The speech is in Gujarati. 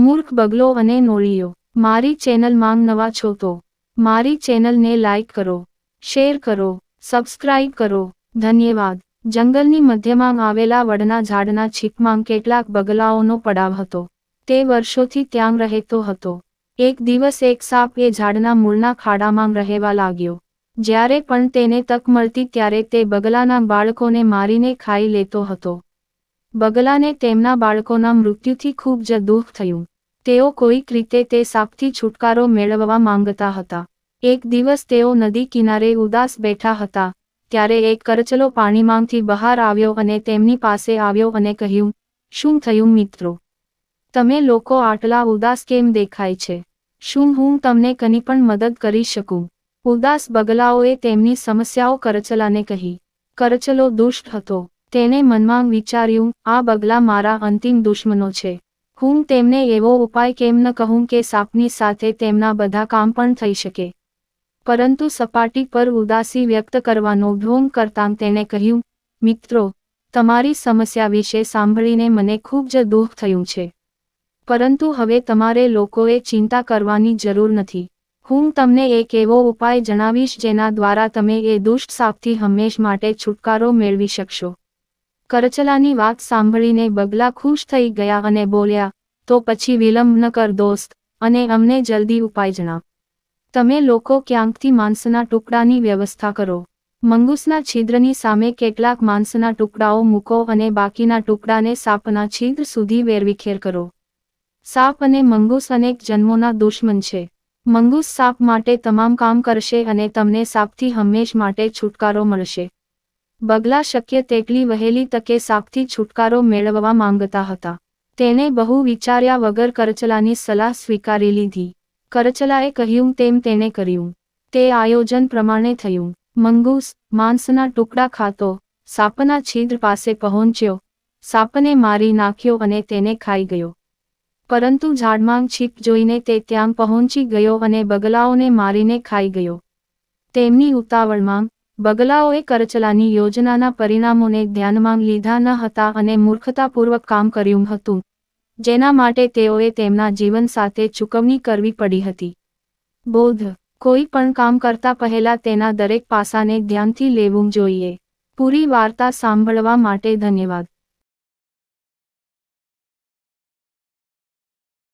મૂર્ખ બગલો અને નોળીઓ, મારી ચેનલ માંગ નવા છો તો મારી ચેનલને લાઇક કરો, શેર કરો, સબસ્ક્રાઇબ કરો. ધન્યવાદ. જંગલની મધ્યમાં આવેલા વડના ઝાડના છીપમાં કેટલાક બગલાઓનો પડાવ હતો. તે વર્ષોથી ત્યાં રહેતો હતો. એક દિવસ એક સાપ એ ઝાડના મૂળના ખાડામાં રહેવા લાગ્યો. જ્યારે પણ તેને તક મળતી ત્યારે તે બગલાના બાળકોને મારીને ખાઈ લેતો હતો. બગલાને તેમના બાળકોના મૃત્યુથી ખૂબ જ દુઃખ થયું. તેઓ કોઈક રીતે તે સાપથી છુટકારો મેળવવા માંગતા હતા. એક દિવસ તેઓ નદી કિનારે ઉદાસ બેઠા હતા, ત્યારે એક કરચલો પાણીમાંથી બહાર આવ્યો અને તેમની પાસે આવ્યો અને કહ્યું, શું થયું મિત્રો? તમે લોકો આટલા ઉદાસ કેમ દેખાય છે? શું હું તમને કની પણ મદદ કરી શકું? ઉદાસ બગલાઓએ તેમની સમસ્યાઓ કરચલાને કહી. કરચલો દુષ્ટ હતો. તેને મનમાં વિચાર્યું, આ બગલા મારા અંતિમ દુશ્મનો છે. હું તેમને એવો ઉપાય કેમ ન કહું કે સાપની સાથે તેમના બધા કામ પણ થઈ શકે. પરંતુ સપાટી પર ઉદાસી વ્યક્ત કરવાનો ઢોંગ કરતાં તેણે કહ્યું, મિત્રો, તમારી સમસ્યા વિશે સાંભળીને મને ખૂબ જ દુઃખ થયું છે. પરંતુ હવે તમારે લોકોએ ચિંતા કરવાની જરૂર નથી. હું તમને એક એવો ઉપાય જણાવીશ જેના દ્વારા તમે એ દુષ્ટ સાપથી હંમેશ માટે છુટકારો મેળવી શકશો. કરચલાની વાત સાંભળીને બગલા ખુશ થઈ ગયા અને બોલ્યા તો પછી વિલંબ ન કર દોસ્ત, અને અમને જલ્દી ઉપાય જણાવ. તમે લોકો ક્યાંકથી માંસના ટુકડાની વ્યવસ્થા કરો? મંગૂસના છિદ્રની સામે કેટલાક માંસના ટુકડાઓ મૂકો અને બાકીના ટુકડાને સાપના છિદ્ર સુધી વેરવિખેર કરો. સાપ અને મંગૂસ અનેક જન્મોના દુશ્મન છે. મંગૂસ સાપ માટે તમામ કામ કરશે અને તમને સાપથી હંમેશ માટે છુટકારો મળશે. બગલા શક્ય તેટલી વહેલી તકે સાપથી છુટકારો મેળવવા માંગતા હતા. તેને બહુ વિચાર્યા વગર કરચલાની સલાહ સ્વીકારી લીધી. કરચલાએ કહ્યું, તેમ તેણે કર્યું. તે આયોજન પ્રમાણે થયું. મંગૂસ, માંસના ટુકડા ખાતો, સાપના છિદ્ર પાસે પહોંચ્યો. સાપને મારી નાખ્યો અને તેને ખાઈ ગયો. પરંતુ ઝાડમાં છીપ જોઈને તે ત્યાં પહોંચી ગયો અને બગલાઓને મારીને ખાઈ ગયો. તેમની ઉતાવળમાં બગલાઓએ કરચલાની યોજનાના પરિણામોને ધ્યાનમાં લીધા ન હતા અને મૂર્ખતાપૂર્વક કામ કર્યું હતું, જેના માટે તેઓએ તેમના જીવન સાથે ચૂકવણી કરવી પડી હતી. બોધ, કોઈ પણ કામ કરતા પહેલા તેના દરેક પાસાને ધ્યાનથી લેવું જોઈએ. પૂરી વાર્તા સાંભળવા માટે ધન્યવાદ.